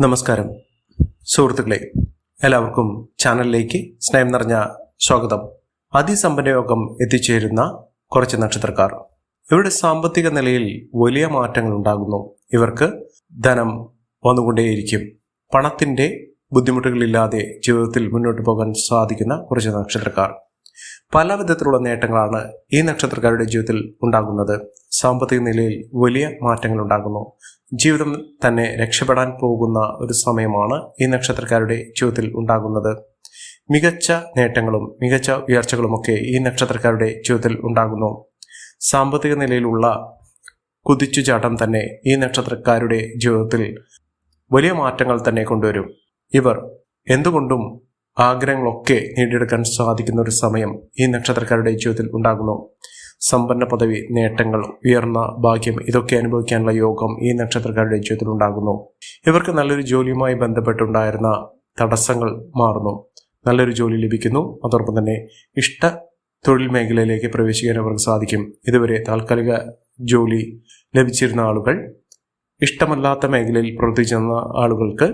നമസ്കാരം. സുഹൃത്തുക്കളെ എല്ലാവർക്കും ചാനലിലേക്ക് സ്നേഹം നിറഞ്ഞ സ്വാഗതം. അതിസമ്പന്നയോഗം എത്തിച്ചേരുന്ന കുറച്ച് നക്ഷത്രക്കാർ. ഇവരുടെ സാമ്പത്തിക നിലയിൽ വലിയ മാറ്റങ്ങൾ ഉണ്ടാകുന്നു. ഇവർക്ക് ധനം വന്നുകൊണ്ടേയിരിക്കും. പണത്തിന്റെ ബുദ്ധിമുട്ടുകളില്ലാതെ ജീവിതത്തിൽ മുന്നോട്ട് പോകാൻ സാധിക്കുന്ന കുറച്ച് നക്ഷത്രക്കാർ. പല വിധത്തിലുള്ള നേട്ടങ്ങളാണ് ഈ നക്ഷത്രക്കാരുടെ ജീവിതത്തിൽ ഉണ്ടാകുന്നത്. സാമ്പത്തിക നിലയിൽ വലിയ മാറ്റങ്ങൾ ഉണ്ടാകുന്നു. ജീവിതം തന്നെ രക്ഷപ്പെടാൻ പോകുന്ന ഒരു സമയമാണ് ഈ നക്ഷത്രക്കാരുടെ ജീവിതത്തിൽ ഉണ്ടാകുന്നത്. മികച്ച നേട്ടങ്ങളും മികച്ച ഉയർച്ചകളുമൊക്കെ ഈ നക്ഷത്രക്കാരുടെ ജീവിതത്തിൽ ഉണ്ടാകുന്നു. സാമ്പത്തിക നിലയിലുള്ള കുതിച്ചുചാട്ടം തന്നെ ഈ നക്ഷത്രക്കാരുടെ ജീവിതത്തിൽ വലിയ മാറ്റങ്ങൾ തന്നെ കൊണ്ടുവരും. ഇവർ എന്തുകൊണ്ടും ആഗ്രഹങ്ങളൊക്കെ നേടിയെടുക്കാൻ സാധിക്കുന്ന ഒരു സമയം ഈ നക്ഷത്രക്കാരുടെ ജീവിതത്തിൽ ഉണ്ടാകുന്നു. സമ്പന്ന പദവി നേട്ടങ്ങൾ ഉയർന്ന ഭാഗ്യം ഇതൊക്കെ അനുഭവിക്കാനുള്ള യോഗം ഈ നക്ഷത്രക്കാരുടെ ജീവിതത്തിൽ ഉണ്ടാകുന്നു. ഇവർക്ക് നല്ലൊരു ജോലിയുമായി ബന്ധപ്പെട്ടുണ്ടായിരുന്ന തടസ്സങ്ങൾ മാറുന്നു. നല്ലൊരു ജോലി ലഭിക്കുന്നു. അതോടൊപ്പം തന്നെ ഇഷ്ട തൊഴിൽ മേഖലയിലേക്ക് പ്രവേശിക്കാൻ അവർക്ക് സാധിക്കും. ഇതുവരെ താൽക്കാലിക ജോലി ലഭിച്ചിരുന്ന ആളുകൾ ഇഷ്ടമല്ലാത്ത മേഖലയിൽ പ്രവർത്തിച്ചിരുന്ന ആളുകൾക്ക്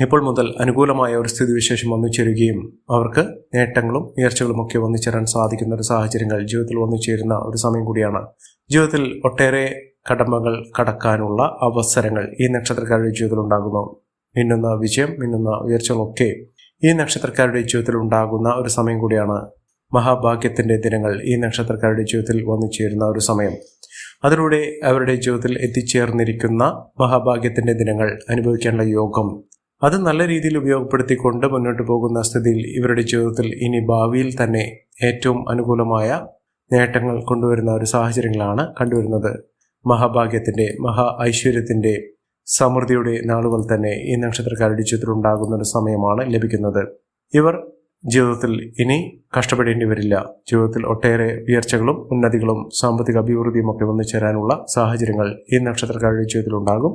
ഇപ്പോൾ മുതൽ അനുകൂലമായ ഒരു സ്ഥിതിവിശേഷം വന്നു ചേരുകയും അവർക്ക് നേട്ടങ്ങളും ഉയർച്ചകളും ഒക്കെ വന്നു ചേരാൻ സാധിക്കുന്ന ഒരു സാഹചര്യങ്ങൾ ജീവിതത്തിൽ വന്നു ചേരുന്ന ഒരു സമയം കൂടിയാണ്. ജീവിതത്തിൽ ഒട്ടേറെ കടമകൾ കടക്കാനുള്ള അവസരങ്ങൾ ഈ നക്ഷത്രക്കാരുടെ ജീവിതത്തിൽ ഉണ്ടാകുന്നു. മിന്നുന്ന വിജയം മിന്നുന്ന ഉയർച്ചകളൊക്കെ ഈ നക്ഷത്രക്കാരുടെ ജീവിതത്തിൽ ഉണ്ടാകുന്ന ഒരു സമയം കൂടിയാണ്. മഹാഭാഗ്യത്തിന്റെ ദിനങ്ങൾ ഈ നക്ഷത്രക്കാരുടെ ജീവിതത്തിൽ വന്നു ചേരുന്ന ഒരു സമയം. അതിലൂടെ അവരുടെ ജീവിതത്തിൽ എത്തിച്ചേർന്നിരിക്കുന്ന മഹാഭാഗ്യത്തിന്റെ ദിനങ്ങൾ അനുഭവിക്കാനുള്ള യോഗം അത് നല്ല രീതിയിൽ ഉപയോഗപ്പെടുത്തിക്കൊണ്ട് മുന്നോട്ട് പോകുന്ന സ്ഥിതിയിൽ ഇവരുടെ ജീവിതത്തിൽ ഇനി ഭാവിയിൽ തന്നെ ഏറ്റവും അനുകൂലമായ നേട്ടങ്ങൾ കൊണ്ടുവരുന്ന ഒരു സാഹചര്യങ്ങളാണ് കണ്ടുവരുന്നത്. മഹാഭാഗ്യത്തിന്റെ മഹാ ഐശ്വര്യത്തിന്റെ സമൃദ്ധിയുടെ നാളുകൾ തന്നെ ഈ നക്ഷത്രക്കാരുടെ ചിത്രം ഉണ്ടാകുന്ന ഒരു സമയമാണ് ലഭിക്കുന്നത്. ഇവർ ജീവിതത്തിൽ ഇനി കഷ്ടപ്പെടേണ്ടി വരില്ല. ജീവിതത്തിൽ ഒട്ടേറെ ഉയർച്ചകളും ഉന്നതികളും സാമ്പത്തിക അഭിവൃദ്ധിയും ഒക്കെ വന്നു ചേരാനുള്ള സാഹചര്യങ്ങൾ ഈ നക്ഷത്രക്കാരുടെ ജീവിതത്തിൽ ഉണ്ടാകും.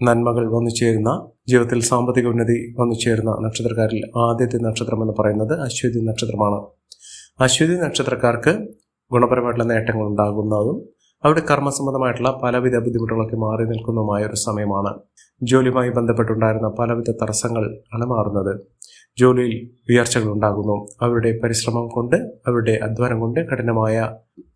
നന്മകൾ വന്നു ചേരുന്ന ജീവിതത്തിൽ സാമ്പത്തിക ഉന്നതി വന്നു ചേരുന്ന നക്ഷത്രക്കാരിൽ ആദ്യത്തെ നക്ഷത്രം എന്ന് പറയുന്നത് അശ്വതി നക്ഷത്രമാണ്. അശ്വതി നക്ഷത്രക്കാർക്ക് ഗുണപരമായിട്ടുള്ള നേട്ടങ്ങൾ ഉണ്ടാകുന്നതും അവിടെ കർമ്മസംബന്ധമായിട്ടുള്ള പലവിധ ബുദ്ധിമുട്ടുകളൊക്കെ മാറി നിൽക്കുന്നതുമായ ഒരു സമയമാണ്. ജോലിയുമായി ബന്ധപ്പെട്ടുണ്ടായിരുന്ന പലവിധ തടസ്സങ്ങൾ ആണ് മാറുന്നത് ജോലിയിൽ ഉയർച്ചകൾ ഉണ്ടാകുന്നു അവരുടെ പരിശ്രമം കൊണ്ട് അവരുടെ അധ്വാനം കൊണ്ട് കഠിനമായ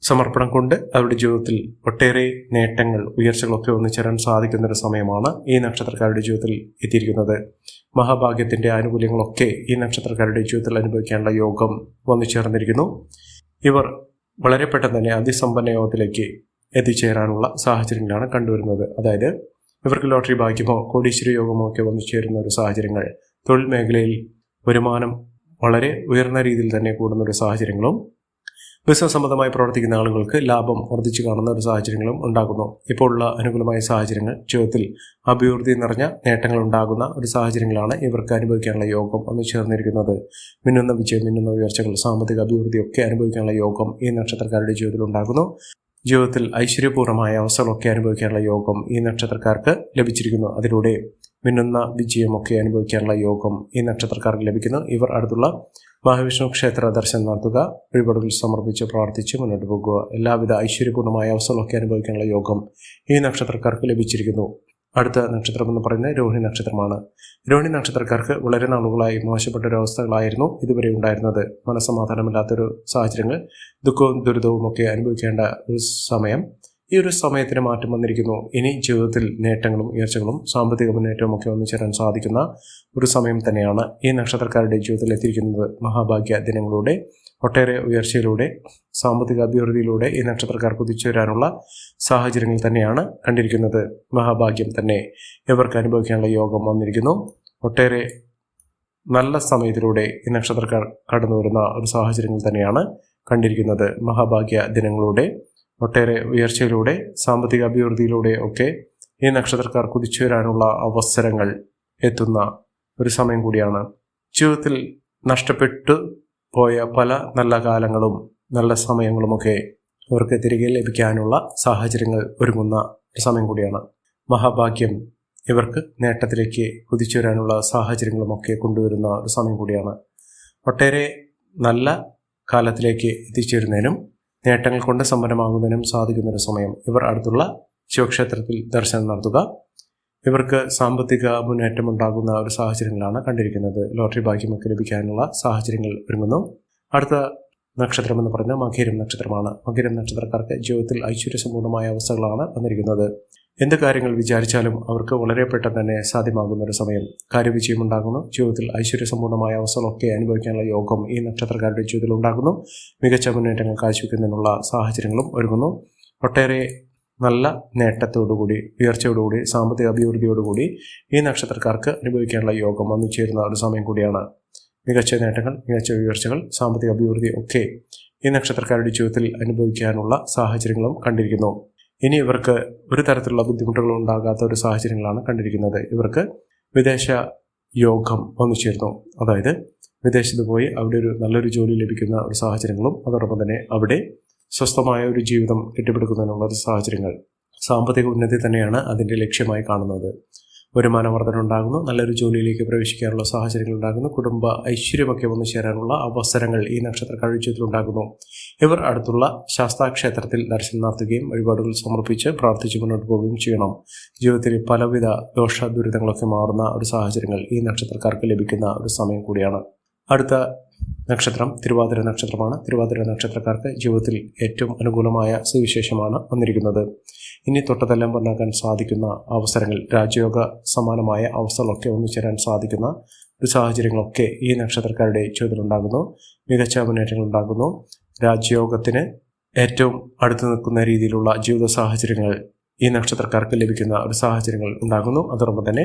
സമർപ്പണം കൊണ്ട് അവരുടെ ജീവിതത്തിൽ ഒട്ടേറെ നേട്ടങ്ങൾ ഉയർച്ചകളൊക്കെ ഒന്നിച്ചേരാൻ സാധിക്കുന്ന ഒരു സമയമാണ് ഈ നക്ഷത്രക്കാരുടെ ജീവിതത്തിൽ എത്തിയിരിക്കുന്നത്. മഹാഭാഗ്യത്തിന്റെ ആനുകൂല്യങ്ങളൊക്കെ ഈ നക്ഷത്രക്കാരുടെ ജീവിതത്തിൽ അനുഭവിക്കാനുള്ള യോഗം വന്നു ചേർന്നിരിക്കുന്നു. ഇവർ വളരെ പെട്ടെന്ന് തന്നെ അതിസമ്പന്ന യോഗത്തിലേക്ക് എത്തിച്ചേരാനുള്ള സാഹചര്യങ്ങളാണ് കണ്ടുവരുന്നത്. അതായത് ഇവർക്ക് ലോട്ടറി ഭാഗ്യമോ കോടീശ്വര യോഗമോ ഒക്കെ വന്നു ചേരുന്ന ഒരു സാഹചര്യങ്ങൾ തൊഴിൽ മേഖലയിൽ വരുമാനം വളരെ ഉയർന്ന രീതിയിൽ തന്നെ കൂടുന്ന ഒരു സാഹചര്യങ്ങളും ബിസിനസ് സംബന്ധമായി പ്രവർത്തിക്കുന്ന ആളുകൾക്ക് ലാഭം വർദ്ധിച്ചു കാണുന്ന ഒരു സാഹചര്യങ്ങളും ഉണ്ടാകുന്നു. ഇപ്പോൾ ഉള്ള അനുകൂലമായ സാഹചര്യങ്ങൾ ജീവിതത്തിൽ അഭിവൃദ്ധി നിറഞ്ഞ നേട്ടങ്ങൾ ഉണ്ടാകുന്ന ഒരു സാഹചര്യങ്ങളാണ് ഇവർക്ക് അനുഭവിക്കാനുള്ള യോഗം ഒന്ന് ചേർന്നിരിക്കുന്നത്. മിന്നുന്ന വിജയം മിന്നുന്ന ഉയർച്ചകൾ സാമ്പത്തിക അഭിവൃദ്ധി ഒക്കെ അനുഭവിക്കാനുള്ള യോഗം ഈ നക്ഷത്രക്കാരുടെ ജീവിതത്തിൽ ഉണ്ടാകുന്നു. ജീവിതത്തിൽ ഐശ്വര്യപൂർണമായ അവസ്ഥകളൊക്കെ അനുഭവിക്കാനുള്ള യോഗം ഈ നക്ഷത്രക്കാർക്ക് ലഭിച്ചിരിക്കുന്നു. അതിലൂടെ മിന്നുന്ന വിജയമൊക്കെ അനുഭവിക്കാനുള്ള യോഗം ഈ നക്ഷത്രക്കാർക്ക് ലഭിക്കുന്നു. ഇവർ അടുത്തുള്ള മഹാവിഷ്ണു ക്ഷേത്ര ദർശനം നടത്തുക വഴിപാടുകൾ സമർപ്പിച്ച് പ്രാർത്ഥിച്ച് മുന്നോട്ട് പോകുക. എല്ലാവിധ ഐശ്വര്യപൂർണമായ അവസരമൊക്കെ അനുഭവിക്കാനുള്ള യോഗം ഈ നക്ഷത്രക്കാർക്ക് ലഭിച്ചിരിക്കുന്നു. അടുത്ത നക്ഷത്രം എന്ന് പറയുന്നത് രോഹിണി നക്ഷത്രമാണ്. രോഹിണി നക്ഷത്രക്കാർക്ക് വളരെ നാളുകളായി മോശപ്പെട്ട ഒരു അവസ്ഥകളായിരുന്നു ഇതുവരെ ഉണ്ടായിരുന്നത്. മനസ്സമാധാനമില്ലാത്തൊരു സാഹചര്യങ്ങൾ ദുഃഖവും ദുരിതവും ഒക്കെ അനുഭവിക്കേണ്ട ഒരു സമയം. ഈ ഒരു സമയത്തിന് മാറ്റം വന്നിരിക്കുന്നു. ഇനി ജീവിതത്തിൽ നേട്ടങ്ങളും ഉയർച്ചകളും സാമ്പത്തിക മുന്നേറ്റവും ഒക്കെ ഒന്നിച്ചേരാൻ സാധിക്കുന്ന ഒരു സമയം തന്നെയാണ് ഈ നക്ഷത്രക്കാരുടെ ജീവിതത്തിൽ എത്തിയിരിക്കുന്നത്. മഹാഭാഗ്യ ദിനങ്ങളുടെ ഒട്ടേറെ ഉയർച്ചയിലൂടെ സാമ്പത്തിക അഭിവൃദ്ധിയിലൂടെ ഈ നക്ഷത്രക്കാർ കുതിച്ചു വരാനുള്ള സാഹചര്യങ്ങൾ തന്നെയാണ് കണ്ടിരിക്കുന്നത്. മഹാഭാഗ്യം തന്നെ ഇവർക്ക് അനുഭവിക്കാനുള്ള യോഗം വന്നിരിക്കുന്നു. ഒട്ടേറെ നല്ല സമയത്തിലൂടെ ഈ നക്ഷത്രക്കാർ കടന്നു വരുന്ന ഒരു സാഹചര്യങ്ങൾ തന്നെയാണ് കണ്ടിരിക്കുന്നത്. മഹാഭാഗ്യ ദിനങ്ങളുടെ ഒട്ടേറെ ഉയർച്ചയിലൂടെ സാമ്പത്തിക അഭിവൃദ്ധിയിലൂടെ ഒക്കെ ഈ നക്ഷത്രക്കാർ കുതിച്ചു വരാനുള്ള അവസരങ്ങൾ എത്തുന്ന ഒരു സമയം കൂടിയാണ്. ജീവിതത്തിൽ നഷ്ടപ്പെട്ടു പോയ പല നല്ല കാലങ്ങളും നല്ല സമയങ്ങളുമൊക്കെ അവർക്ക് തിരികെ ലഭിക്കാനുള്ള സാഹചര്യങ്ങൾ ഒരുങ്ങുന്ന ഒരു സമയം കൂടിയാണ്. മഹാഭാഗ്യം ഇവർക്ക് നേട്ടത്തിലേക്ക് കുതിച്ചു വരാനുള്ള സാഹചര്യങ്ങളുമൊക്കെ കൊണ്ടുവരുന്ന ഒരു സമയം കൂടിയാണ്. ഒട്ടേറെ നല്ല കാലത്തിലേക്ക് എത്തിച്ചേരുന്നതിനും നേട്ടങ്ങൾ കൊണ്ട് സമ്പന്നമാകുന്നതിനും സാധിക്കുന്ന ഒരു സമയം. ഇവർ അടുത്തുള്ള ശിവക്ഷേത്രത്തിൽ ദർശനം നടത്തുക. ഇവർക്ക് സാമ്പത്തിക മുന്നേറ്റം ഉണ്ടാകുന്ന ഒരു സാഹചര്യങ്ങളാണ് കണ്ടിരിക്കുന്നത്. ലോട്ടറി ഭാഗ്യമൊക്കെ ലഭിക്കാനുള്ള സാഹചര്യങ്ങൾ ഒരുങ്ങുന്നു. അടുത്ത നക്ഷത്രം എന്ന് പറയുന്നത് മകീരം നക്ഷത്രമാണ്. മകീരം നക്ഷത്രക്കാർക്ക് ജീവിതത്തിൽ ഐശ്വര്യസമ്പൂർണമായ അവസ്ഥകളാണ് വന്നിരിക്കുന്നത്. എന്ത് കാര്യങ്ങൾ വിചാരിച്ചാലും അവർക്ക് വളരെ പെട്ടെന്ന് തന്നെ സാധ്യമാകുന്ന ഒരു സമയം കാര്യവിജയം ഉണ്ടാകുന്നു ജീവിതത്തിൽ ഐശ്വര്യസമ്പൂർണമായ അവസരമൊക്കെ അനുഭവിക്കാനുള്ള യോഗം ഈ നക്ഷത്രക്കാരുടെ ജീവിതത്തിൽ ഉണ്ടാകുന്നു. മികച്ച മുന്നേറ്റങ്ങൾ കാഴ്ചവെക്കുന്നതിനുള്ള സാഹചര്യങ്ങളും ഒരുങ്ങുന്നു. ഒട്ടേറെ നല്ല നേട്ടത്തോടുകൂടി ഉയർച്ചയോടുകൂടി സാമ്പത്തിക അഭിവൃദ്ധിയോടുകൂടി ഈ നക്ഷത്രക്കാർക്ക് അനുഭവിക്കാനുള്ള യോഗം വന്നു ചേരുന്ന ഒരു സമയം കൂടിയാണ്. മികച്ച നേട്ടങ്ങൾ മികച്ച ഉയർച്ചകൾ സാമ്പത്തിക അഭിവൃദ്ധി ഒക്കെ ഈ നക്ഷത്രക്കാരുടെ ജീവിതത്തിൽ അനുഭവിക്കാനുള്ള സാഹചര്യങ്ങളും കണ്ടിരിക്കുന്നു. ഇനി ഇവർക്ക് ഒരു തരത്തിലുള്ള ബുദ്ധിമുട്ടുകളും ഉണ്ടാകാത്ത ഒരു സാഹചര്യങ്ങളാണ് കണ്ടിരിക്കുന്നത്. ഇവർക്ക് വിദേശ യോഗം വന്നു ചേർന്നു. അതായത് വിദേശത്ത് പോയി അവിടെ ഒരു നല്ലൊരു ജോലി ലഭിക്കുന്ന ഒരു സാഹചര്യങ്ങളും അതോടൊപ്പം തന്നെ അവിടെ സ്വസ്ഥമായ ഒരു ജീവിതം കെട്ടിപ്പടുക്കുന്നതിനുള്ള സാഹചര്യങ്ങൾ സാമ്പത്തിക ഉന്നതി തന്നെയാണ് അതിന്റെ ലക്ഷ്യമായി കാണുന്നത്. വരുമാന വർധന ഉണ്ടാകുന്നു. നല്ലൊരു ജോലിയിലേക്ക് പ്രവേശിക്കാനുള്ള സാഹചര്യങ്ങൾ ഉണ്ടാകുന്നു. കുടുംബ ഐശ്വര്യമൊക്കെ വന്നു ചേരാനുള്ള അവസരങ്ങൾ ഈ നക്ഷത്ര ഉണ്ടാകുന്നു. ഇവർ അടുത്തുള്ള ശാസ്താക്ഷേത്രത്തിൽ ദർശനം നടത്തുകയും വഴിപാടുകൾ സമർപ്പിച്ച് പ്രാർത്ഥിച്ച് മുന്നോട്ട് പോവുകയും ചെയ്യണം. ജീവിതത്തിൽ പലവിധ ദോഷ ദുരിതങ്ങളൊക്കെ മാറുന്ന ഒരു സാഹചര്യങ്ങൾ ഈ നക്ഷത്രക്കാർക്ക് ലഭിക്കുന്ന ഒരു സമയം കൂടിയാണ്. അടുത്ത നക്ഷത്രം തിരുവാതിര നക്ഷത്രമാണ്. തിരുവാതിര നക്ഷത്രക്കാർക്ക് ജീവിതത്തിൽ ഏറ്റവും അനുകൂലമായ സുവിശേഷമാണ് വന്നിരിക്കുന്നത്. ഇനി തൊട്ടതെല്ലാം പൊന്നാക്കാൻ സാധിക്കുന്ന അവസരങ്ങൾ രാജയോഗ സമാനമായ അവസരങ്ങളൊക്കെ ഒന്നിച്ചേരാൻ സാധിക്കുന്ന ഒരു സാഹചര്യങ്ങളൊക്കെ ഈ നക്ഷത്രക്കാരുടെ ജീവിതത്തിലുണ്ടാകുന്നു മികച്ച മുന്നേറ്റങ്ങൾ ഉണ്ടാകുന്നു. രാജ്യയോഗത്തിന് ഏറ്റവും അടുത്ത് നിൽക്കുന്ന രീതിയിലുള്ള ജീവിത സാഹചര്യങ്ങൾ ഈ നക്ഷത്രക്കാർക്ക് ലഭിക്കുന്ന ഒരു സാഹചര്യങ്ങൾ ഉണ്ടാകുന്നു. അതോടൊപ്പം തന്നെ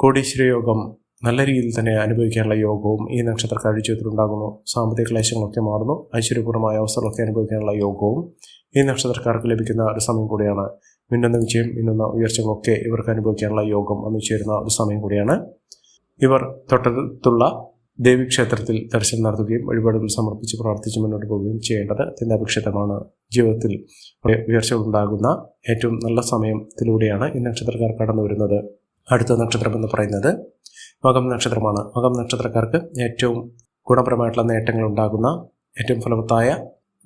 കോടീശ്വര യോഗം നല്ല രീതിയിൽ തന്നെ അനുഭവിക്കാനുള്ള യോഗവും ഈ നക്ഷത്രക്കാരുടെ ജീവിതത്തിൽ ഉണ്ടാകുന്നു. സാമ്പത്തിക ക്ലേശങ്ങളൊക്കെ മാറുന്നു. ഐശ്വര്യപൂർണമായ അവസരങ്ങളൊക്കെ അനുഭവിക്കാനുള്ള യോഗവും ഈ നക്ഷത്രക്കാർക്ക് ലഭിക്കുന്ന ഒരു സമയം കൂടിയാണ് മിന്നുന്ന വിജയം മിന്നുന്ന ഉയർച്ചകളൊക്കെ ഇവർക്ക് അനുഭവിക്കാനുള്ള യോഗം വന്നു ചേരുന്ന ഒരു സമയം കൂടിയാണ്. ഇവർ തൊട്ടടുത്തുള്ള ദേവീക്ഷേത്രത്തിൽ ദർശനം നടത്തുകയും വഴിപാടുകൾ സമർപ്പിച്ച് പ്രാർത്ഥിച്ച് മുന്നോട്ട് പോവുകയും ചെയ്യേണ്ടത് അത്യന്താപേക്ഷിതമാണ്. ജീവിതത്തിൽ ഉയർച്ചകൾ ഉണ്ടാകുന്ന ഏറ്റവും നല്ല സമയത്തിലൂടെയാണ് ഈ നക്ഷത്രക്കാർ കടന്നു വരുന്നത്. അടുത്ത നക്ഷത്രം എന്ന് പറയുന്നത് മകം നക്ഷത്രമാണ്. മകം നക്ഷത്രക്കാർക്ക് ഏറ്റവും ഗുണപരമായിട്ടുള്ള നേട്ടങ്ങൾ ഉണ്ടാകുന്ന ഏറ്റവും ഫലവത്തായ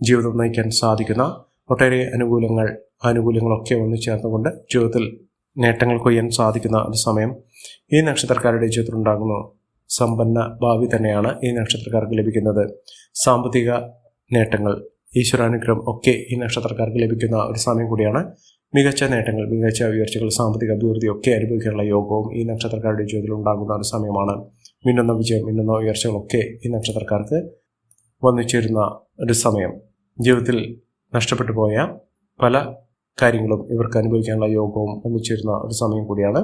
ജീവിതം നയിക്കാൻ സാധിക്കുന്ന ഒട്ടേറെ അനുകൂലങ്ങൾ ആനുകൂല്യങ്ങളൊക്കെ ഒന്നു ചേർന്നുകൊണ്ട് ജീവിതത്തിൽ നേട്ടങ്ങൾ കൊയ്യാൻ സാധിക്കുന്ന ഒരു സമയം ഈ നക്ഷത്രക്കാരുടെ ജീവിതത്തിൽ ഉണ്ടാകുന്നു സമ്പന്ന ഭാവി തന്നെയാണ് ഈ നക്ഷത്രക്കാർക്ക് ലഭിക്കുന്നത്. സാമ്പത്തിക നേട്ടങ്ങൾ ഈശ്വരാനുഗ്രഹം ഒക്കെ ഈ നക്ഷത്രക്കാർക്ക് ലഭിക്കുന്ന ഒരു സമയം കൂടിയാണ്. മികച്ച നേട്ടങ്ങൾ മികച്ച ഉയർച്ചകൾ സാമ്പത്തിക അഭിവൃദ്ധി ഒക്കെ അനുഭവിക്കാനുള്ള യോഗവും ഈ നക്ഷത്രക്കാരുടെ ജീവിതത്തിൽ ഉണ്ടാകുന്ന ഒരു സമയമാണ്. മിന്നുന്ന വിജയം മിന്നുന്ന ഉയർച്ചകളൊക്കെ ഈ നക്ഷത്രക്കാർക്ക് വന്നു ചേരുന്ന ഒരു സമയം. ജീവിതത്തിൽ നഷ്ടപ്പെട്ടു പോയ പല കാര്യങ്ങളും ഇവർക്ക് അനുഭവിക്കാനുള്ള യോഗവും ഒന്നിച്ചിരുന്ന ഒരു സമയം കൂടിയാണ്.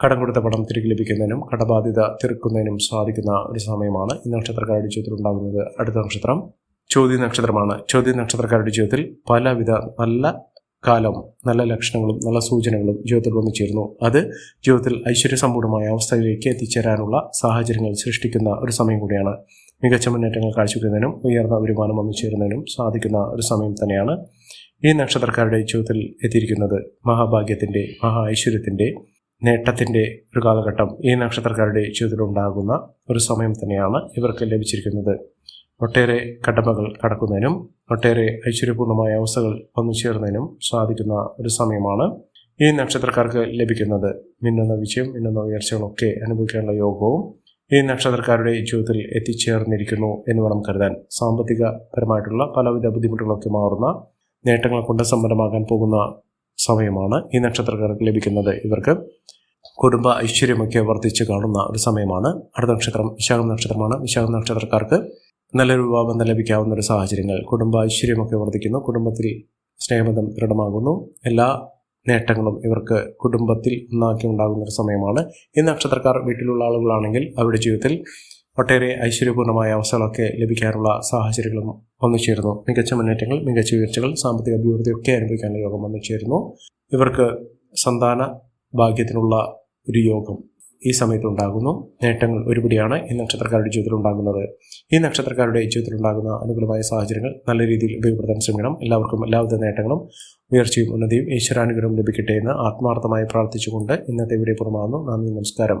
കടം കൊടുത്ത പണം തിരികെ ലഭിക്കുന്നതിനും കടബാധ്യത തീർക്കുന്നതിനും സാധിക്കുന്ന ഒരു സമയമാണ് ഈ നക്ഷത്രക്കാരുടെ ജീവിതത്തിൽ ഉണ്ടാകുന്നത്. അടുത്ത നക്ഷത്രം ചോദ്യ നക്ഷത്രമാണ്. ചോദ്യ നക്ഷത്രക്കാരുടെ ജീവിതത്തിൽ പലവിധ നല്ല കാലം നല്ല ലക്ഷണങ്ങളും നല്ല സൂചനകളും ജീവിതത്തിൽ വന്നു ചേരുന്നു അത് ജീവിതത്തിൽ ഐശ്വര്യസമ്പൂർണമായ അവസ്ഥയിലേക്ക് എത്തിച്ചേരാനുള്ള സാഹചര്യങ്ങൾ സൃഷ്ടിക്കുന്ന ഒരു സമയം കൂടിയാണ്. മികച്ച മുന്നേറ്റങ്ങൾ കാഴ്ചവെക്കുന്നതിനും ഉയർന്ന വരുമാനം വന്നു ചേരുന്നതിനും സാധിക്കുന്ന ഒരു സമയം തന്നെയാണ്. ഈ നക്ഷത്രക്കാരുടെ ജീവിതത്തിൽ എത്തിയിരിക്കുന്നത് മഹാഭാഗ്യത്തിന്റെ മഹാ ഐശ്വര്യത്തിന്റെ നേട്ടത്തിന്റെ ഒരു കാലഘട്ടം ഈ നക്ഷത്രക്കാരുടെ ജീവിതത്തിൽ ഉണ്ടാകുന്ന ഒരു സമയം തന്നെയാണ് ഇവർക്ക് ലഭിച്ചിരിക്കുന്നത്. ഒട്ടേറെ കടമകൾ കടക്കുന്നതിനും ഒട്ടേറെ ഐശ്വര്യപൂർണമായ അവസ്ഥകൾ വന്നു ചേർന്നതിനും സാധിക്കുന്ന ഒരു സമയമാണ് ഈ നക്ഷത്രക്കാർക്ക് ലഭിക്കുന്നത്. മിന്നുന്ന വിജയം മിന്നുന്ന ഉയർച്ചകളൊക്കെ അനുഭവിക്കാനുള്ള യോഗവും ഈ നക്ഷത്രക്കാരുടെ ജീവിതത്തിൽ എത്തിച്ചേർന്നിരിക്കുന്നു എന്ന് വേണം കരുതാൻ. സാമ്പത്തികപരമായിട്ടുള്ള പലവിധ ബുദ്ധിമുട്ടുകളൊക്കെ മാറുന്ന നേട്ടങ്ങൾ കൊണ്ട് സമ്പന്നമാകാൻ പോകുന്ന സമയമാണ് ഈ നക്ഷത്രക്കാർക്ക് ലഭിക്കുന്നത്. ഇവർക്ക് കുടുംബ ഐശ്വര്യമൊക്കെ വർദ്ധിച്ച് കാണുന്ന ഒരു സമയമാണ്. അടുത്ത നക്ഷത്രം വിശാഖം നക്ഷത്രമാണ്. വിശാഖം നക്ഷത്രക്കാർക്ക് നല്ലൊരു വിവാഹബന്ധം ലഭിക്കാവുന്ന ഒരു സാഹചര്യങ്ങൾ. കുടുംബ ഐശ്വര്യമൊക്കെ വർദ്ധിക്കുന്നു. കുടുംബത്തിൽ സ്നേഹബന്ധം ദൃഢമാകുന്നു. എല്ലാ നേട്ടങ്ങളും ഇവർക്ക് കുടുംബത്തിൽ ഒന്നാക്കി ഉണ്ടാകുന്ന ഒരു സമയമാണ്. ഈ നക്ഷത്രക്കാർ വീട്ടിലുള്ള ആളുകളാണെങ്കിൽ അവരുടെ ജീവിതത്തിൽ ഒട്ടേറെ ഐശ്വര്യപൂർണമായ അവസ്ഥകളൊക്കെ ലഭിക്കാനുള്ള സാഹചര്യങ്ങളും വന്നു ചേരുന്നു മികച്ച മുന്നേറ്റങ്ങൾ മികച്ച ഉയർച്ചകൾ സാമ്പത്തിക അഭിവൃദ്ധിയൊക്കെ അനുഭവിക്കാനുള്ള യോഗം വന്നു ചേരുന്നു ഇവർക്ക് സന്താന ഭാഗ്യത്തിനുള്ള ഒരു യോഗം ഈ സമയത്ത് ഉണ്ടാകുന്നു. നേട്ടങ്ങൾ ഒരുപടിയാണ് ഈ നക്ഷത്രക്കാരുടെ ജീവിതത്തിൽ ഉണ്ടാകുന്നത്. ഈ നക്ഷത്രക്കാരുടെ ജീവിതത്തിൽ ഉണ്ടാകുന്ന അനുകൂലമായ സാഹചര്യങ്ങൾ നല്ല രീതിയിൽ ഉപയോഗപ്പെടുത്താൻ ശ്രമിക്കണം. എല്ലാവർക്കും എല്ലാവിധ നേട്ടങ്ങളും ഉയർച്ചയും ഉന്നതിയും ഈശ്വരാനുഗ്രഹം ലഭിക്കട്ടെ എന്ന് ആത്മാർത്ഥമായി പ്രാർത്ഥിച്ചുകൊണ്ട് ഇന്നത്തെ ഇവിടെ പുറമാകുന്നു നന്ദി നമസ്കാരം.